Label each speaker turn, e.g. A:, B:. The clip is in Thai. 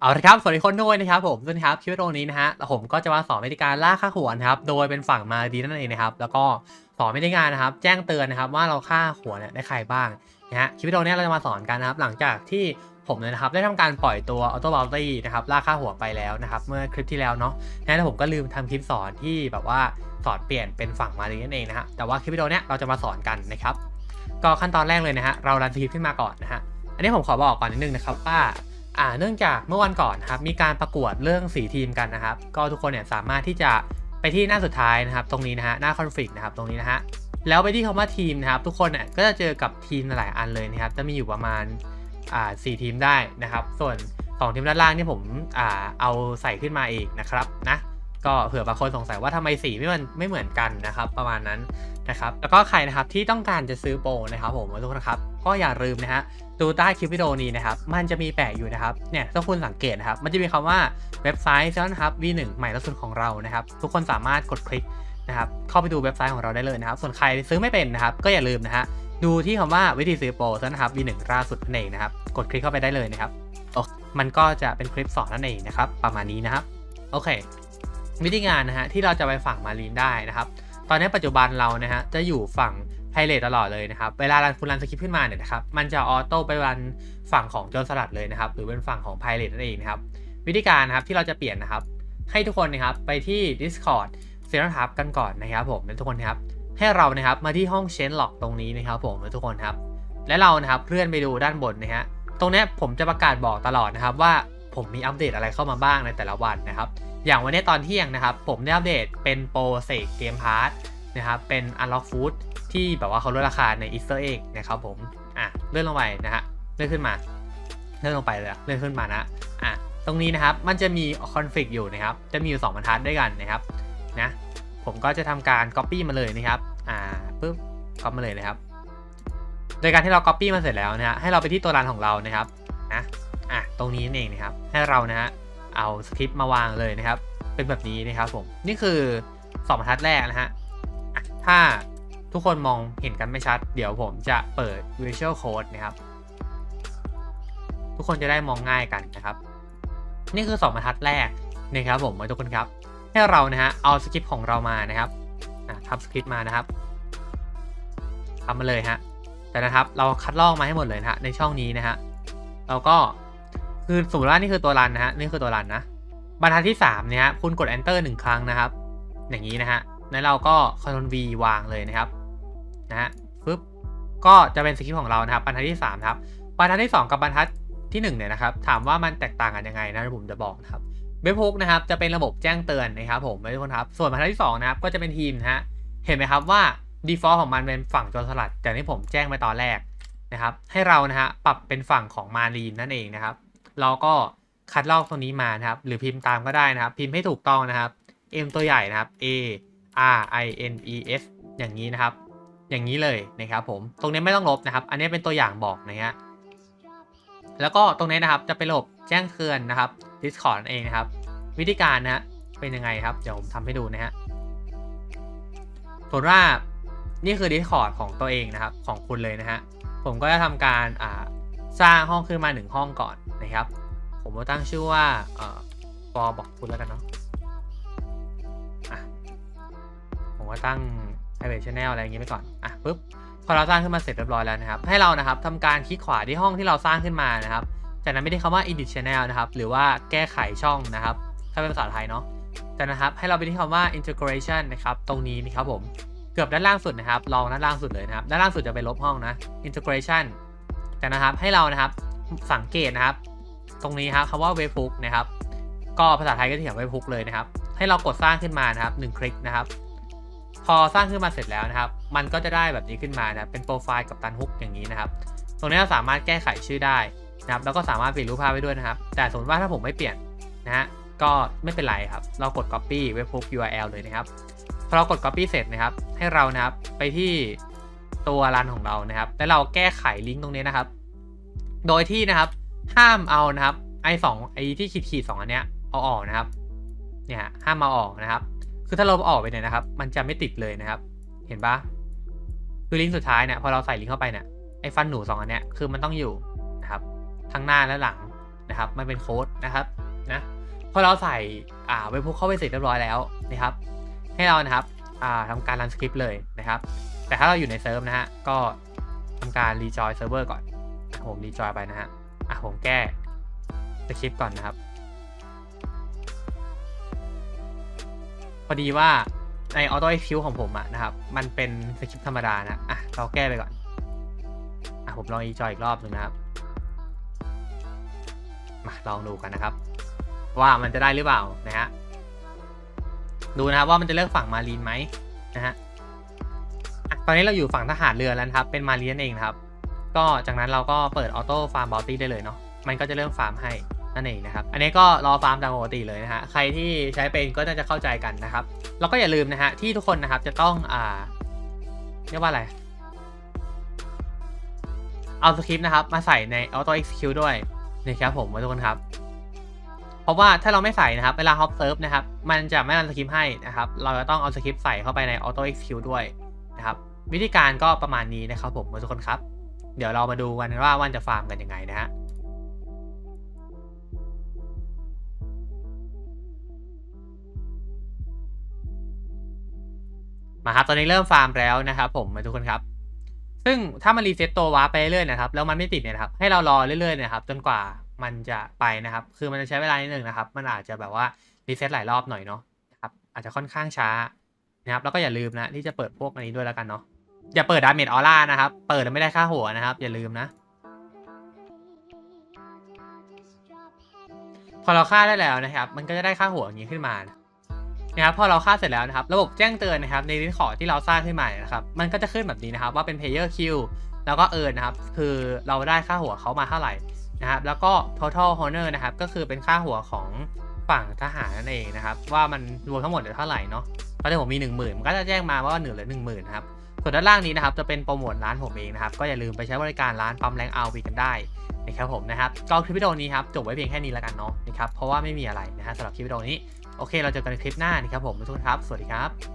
A: เอาละครับสวัสดีคนด้วยนะครับผมสวัสดีครับคลิปวิดีโอนี้นะฮะแล้วผมก็จะมาสอนวิธีการล่าค่าหัวนะครับโดยเป็นฝั่งมาดีนั่นเองนะครับแล้วก็สอนวิธีการนะครับ แจ้งเตือนนะครับว่าเราฆ่าหัวเนี่ยได้ใครบ้างนะฮะคลิปวิดีโอนี้เราจะมาสอนกันนะครับ หลังจากที่ผมเนี่ยนะครับได้ทำการปล่อยตัวออโต้บ u ลตี้นะครับล่าค่าหัวไปแล้วนะครับเมื่อคลิปที่แล้วเนาะนะแล้วผมก็ลืมทำคลิปสอนที่แบบว่าสอนเปลี่ยนเป็นฝั่งมาดีนั่นเองนะฮะแต่ว่าคลิปวิดีโอเนี้ยเราจะมาสอนกันนะครับก็ขั้นตอนแรกเลยนะฮะเรารันสคริปต์ขึ้นมาก่อนนะฮะอันนี้ผมขอบอกก่อนนิดนึงนะครับว่า อ่าเนื่องจากเมื่อวันก่อนครับมีการประกวดเรื่องสีทีมกันนะครับ ก็ทุกคนเนี่ยสามารถที่จะไปที่หน้าสุดท้ายนะครับ ตรงนี้นะฮะหน้าคอนฟ lict นะครับตรงนี้นะฮะแล้วไปที่คำว่าทีมนะครับ ทุกคนเนี่ยก็จะเจอกับทีมหลายอันเลยนะครับ จะมีอยู่ประมาณอ่าสีทีมได้นะครับ ส่วนสองทีมด้านล่างที่ผมอ่าเอาใส่ขึ้นมาเองนะครับนะ ก็เผื่อบางคนสงสัยว่าทำไมสีไม่เหมือนไม่เหมือนกันนะครับ ประมาณนั้นนะครับแล้วก็ใครนะครับที่ต้องการจะซื้อโปรนะครับผมทุกคนะครับก็อย่าลืมนะฮะดูใต้คลิปวิดีโอนี้นะครับมันจะมีแปะอยู่นะครับเนี่ยถ้าคุณสังเกตนะครับมันจะมีคำว่าเว็บไซต์ซนะครับ V1 ใหม่ล่าสุดของเรานะครับ ทุกคนสามารถกดคลิกนะครับเข้าไปดูเว็บไซต์ของเราได้เลยนะครับ ส่วนใครซื้อไม่เป็นนะครับ ก็อย่าลืมนะฮะดูที่คำว่าวิธีซื้อโปรซนะครับ V1 ล่าสุดนั่นเองนะครับกดคลิกเข้าไปได้เลยนะครับโอ้มันก็จะเป็นคลิปสอนนั่นเองนะครับ ประมาณนี้นะครับ โอเค วิธีงานนะฮะที่เราจะไปฝั่งมารีนได้นะครับตอนนี้ปัจจุบันเรานะฮะจะอยู่ฝั่งไพเรตตลอดเลยนะครับเวลารันคุณรันสคริปต์ขึ้นมาเนี่ยนะครับมันจะออโต้ไปรันฝั่งของโจรสลัดเลยนะครับหรือเป็นฝั่งของไพเรตนั่นเองนะครับวิธีการนะครับที่เราจะเปลี่ยนนะครับให้ทุกคนนะครับไปที่ Discord เซรั่ทับกันก่อนนะครับผมทุกคนครับให้เรานะครับมาที่ห้องเชนล็อกตรงนี้นะครับผมทุกคนครับและเรานะครับเคลื่อนไปดูด้านบนนะฮะตรงนี้ผมจะประกาศบอกตลอดนะครับว่าผมมีอัปเดตอะไรเข้ามาบ้างในแต่ละวันนะครับ อย่างวันนี้ตอนเที่ยงนะครับ ผมได้อัปเดตเป็นโปรเซกเกมพาร์ทนะครับเป็น Unlock Food ที่แบบว่าเขาลดราคาใน Easter Egg นะครับผมอะเลื่อนลงไปนะฮะเลื่อนขึ้นมาเลื่อนลงไปเลยเลื่อนขึ้นมานะอะตรงนี้นะครับมันจะมีคอนฟ lict อยู่นะครับจะมีอยู่2บรรทัดด้วยกันนะครับนะผมก็จะทำการ Copy มาเลยนะครับอ่าปึ๊บ Copy มาเลยนะครับโดยการที่เรา Copy มาเสร็จแล้วนะฮะให้เราไปที่ตัวรันของเรานะครับนะอะตรงนี้นั่นเองนะครับให้เรานะฮะ เอาสคริปต์มาวางเลยนะครับ เป็นแบบนี้นะครับผม นี่คือสองบรรทัดแรกนะฮะถ้าทุกคนมองเห็นกันไม่ชัด เดี๋ยวผมจะเปิด Visual Code นะครับ ทุกคนจะได้มองง่ายกันนะครับ นี่คือ2บรรทัดแรกนะครับผมทุกคนครับให้เรานะฮะเอาสคริปต์ของเรามานะครับทำสคริปต์มานะครับทำมาเลยฮะแต่นะครับเราคัดลอกมาให้หมดเลยนะฮะในช่องนี้นะฮะเราก็ คือสมมติว่านี่คือตัวรันนะฮะนี่คือตัวรันนะบรรทัดที่3เนี่ยฮะคุณกด enter 1 ครั้งนะครับ อย่างนี้นะฮะแล้วเราก็ ctrl v วางเลยนะครับนะฮะปึ๊บก็จะเป็นสคริปต์ของเรานะครับบรรทัดที่3ครับบรรทัดที่ 2 กับบรรทัดที่1เนี่ยนะครับถามว่ามันแตกต่างกันยังไงนะผมจะบอกนะครับเว็บฮุกนะครับจะเป็นระบบแจ้งเตือนนะครับผมทุกคนครับส่วนบรรทัดที่2นะครับก็จะเป็นทีมนะฮะเห็นไหมครับว่า default ของมันเป็นฝั่งโจรสลัดอย่างที่ผมแจ้งไปตอนแรกนะครับให้เรานะฮะปรับเป็นฝั่งของมารีนนั่นเองนะครับ เราก็คัดลอกตรงนี้มานะครับ หรือพิมพ์ตามก็ได้นะครับ พิมพ์ให้ถูกต้องนะครับ M ตัวใหญ่นะครับ A R I N E S อย่างนี้นะครับ อย่างนี้เลยนะครับผม ตรงนี้ไม่ต้องลบนะครับ อันนี้เป็นตัวอย่างบอกนะฮะ แล้วก็ตรงนี้นะครับจะเป็นระบบแจ้งเตือนนะครับ Discord เองนะครับ วิธีการนะฮะเป็นยังไงครับ เดี๋ยวผมทำให้ดูนะฮะส่วนว่านี่คือ Discord ของตัวเองนะครับ ของคุณเลยนะฮะ ผมก็จะทำการอ่า สร้างห้องขึ้นมาหนึ่งห้องก่อนนะครับ ผมก็ตั้งชื่อว่าเอ่อฟอบอกคุณแล้วกันเนาะอะผมก็ตั้ง private channel อะไรอย่างงี้ไปก่อน อะปุ๊บ พอเราสร้างขึ้นมาเสร็จเรียบร้อยแล้วนะครับ ให้เรานะครับทำการคลิกขวาที่ห้องที่เราสร้างขึ้นมานะครับ จากนั้นไม่ได้คำว่า edit channel นะครับ หรือว่าแก้ไขช่องนะครับ ถ้าเป็นภาษาไทยเนาะจากนะครับ ให้เราไปที่คำว่า integration นะครับ ตรงนี้นะครับผม เกือบด้านล่างสุดนะครับ ลองด้านล่างสุดเลยนะครับ ด้านล่างสุดจะไปลบห้องนะ integration จากนะครับให้เรานะครับสังเกตนะครับ ตรงนี้ครับคำว่าเว็บฟุกนะครับ ก็ภาษาไทยก็เขียนเว็บฟุกเลยนะครับ ให้เรากดสร้างขึ้นมานะครับหนึ่งคลิกนะครับ พอสร้างขึ้นมาเสร็จแล้วนะครับ มันก็จะได้แบบนี้ขึ้นมานะเป็นโปรไฟล์กับตันฮุกอย่างนี้นะครับ ตรงนี้เราสามารถแก้ไขชื่อได้นะครับ แล้วก็สามารถเปลี่ยนรูปภาพไปด้วยนะครับ แต่สมมติว่าถ้าผมไม่เปลี่ยนนะฮะก็ไม่เป็นไรครับ เรากด copy เว็บฟุก URL เลยนะครับ พอเรากด copy เสร็จนะครับ ให้เรานะครับไปที่ ตัวรันของเรานะครับ แล้วเราแก้ไขลิงก์ตรงนี้นะครับ โดยที่นะครับ ห้ามเอานะครับไอสองไอที่ขีดขีดสองอันเนี้ยเอาออกนะครับ เนี่ยห้ามเอาออกนะครับ คือถ้าเราออกไปเนี่ยนะครับ มันจะไม่ติดเลยนะครับ เห็นปะคือลิงก์สุดท้ายเนี่ยพอเราใส่ลิงก์เข้าไปเนี่ยไอฟันหนูสองอันเนี้ยคือมันต้องอยู่นะครับทั้งหน้าและหลังนะนะครับ มันเป็นโค้ดนะครับนะพอเราใส่อ่าเว็บพุกเข้าไปเสร็จเรียบร้อยแล้วนะครับ ให้เรานะครับอ่าทำการรันสคริปต์เลยนะครับ แต่ถ้าเราอยู่ในเซิร์ฟนะฮะ ก็ทำการรีจอยเซิร์ฟเวอร์ก่อนอะผมรีจอยไปนะฮะ อะผมแก้สคริปต์ก่อนนะครับ พอดีว่าใน Auto Execute ของผมอะนะครับ มันเป็นสคริปต์ธรรมดานะ อะ เราแก้ไปก่อน อะ ผมลองอีจอยอีกรอบหนึ่งนะครับ มาลองดูกันนะครับ ว่ามันจะได้หรือเปล่านะฮะ ดูนะครับว่ามันจะเลือกฝั่งมารีนไหมนะฮะ ตอนนี้เราอยู่ฝั่งทหารเรือแล้วครับ เป็นมาเรีนนั่นเองครับ ก็จากนั้นเราก็เปิดออโต้ฟาร์มบอลตี้ได้เลยเนาะ มันก็จะเริ่มฟาร์มให้นั่นเองนะครับ อันนี้ก็รอฟาร์มตามปกติเลยนะฮะ ใครที่ใช้เป็นก็น่าจะเข้าใจกันนะครับ แล้วก็อย่าลืมนะฮะที่ทุกคนนะครับจะต้องอ่าเรียกว่าอะไร เอาสคริปต์นะครับมาใส่ใน Auto Execute ด้วยนะครับผมทุกคนครับเพราะว่าถ้าเราไม่ใส่นะครับ เวลา hop serve นะครับ มันจะไม่รันสคริปต์ให้นะครับ เราจะต้องเอาสคริปต์ใส่เข้าไปใน Auto Execute ด้วยนะครับ วิธีการก็ประมาณนี้นะครับผมทุกคนครับ เดี๋ยวเรามาดูกันว่าวันจะฟาร์มกันยังไงนะฮะมาครับตอนนี้เริ่มฟาร์มแล้วนะครับผมทุกคนครับ ซึ่งถ้ามันรีเซ็ตตัววาร์ปไปเรื่อยๆนะครับแล้วมันไม่ติดเนี่ยนะครับให้เรารอเรื่อยๆนะครับจนกว่ามันจะไปนะครับ คือมันจะใช้เวลานิดนึงนะครับ มันอาจจะแบบว่ารีเซ็ตหลายรอบหน่อยเนาะนะครับอาจจะค่อนข้างช้านะครับแล้วก็อย่าลืมนะที่จะเปิดพวกอันนี้ด้วยแล้วกันเนาะ อย่าเปิดดาเมจออร่านะครับ เปิดแล้วไม่ได้ค่าหัวนะครับ อย่าลืมนะ พอเราฆ่าได้แล้วนะครับ มันก็จะได้ค่าหัวอย่างนี้ขึ้นมานะครับพอเราฆ่าเสร็จแล้วนะครับ ระบบแจ้งเตือนนะครับในดิสคอที่เราสร้างขึ้นมาเนี่ยนะครับ มันก็จะขึ้นแบบนี้นะครับ ว่าเป็น player kill แล้วก็เอิร์นนะครับ คือเราได้ค่าหัวเขามาเท่าไหร่นะครับ แล้วก็ total honor นะครับ ก็คือเป็นค่าหัวของฝั่งทหารนั่นเองนะครับ ว่ามันรวมทั้งหมดเหลือเท่าไหร่เนาะตอนนี้ผมมี 1 0,000 มันก็จะแจ้งมาว่าเหลือเหลือ1 0,000นะครับ ส่วนด้านล่างนี้นะครับจะเป็นโปรโมทร้านผมเองนะครับก็อย่าลืมไปใช้บริการร้านปั๊มแรงอาวีกันได้นะครับผมนะครับก็คลิปวิดีโอนี้ครับจบไว้เพียงแค่นี้แล้วกันเนาะนะครับเพราะว่าไม่มีอะไรนะฮะสำหรับคลิปวิดีโอนี้โอเค เราเจอกันในคลิปหน้านะครับผมทุกคนครับ สวัสดีครับ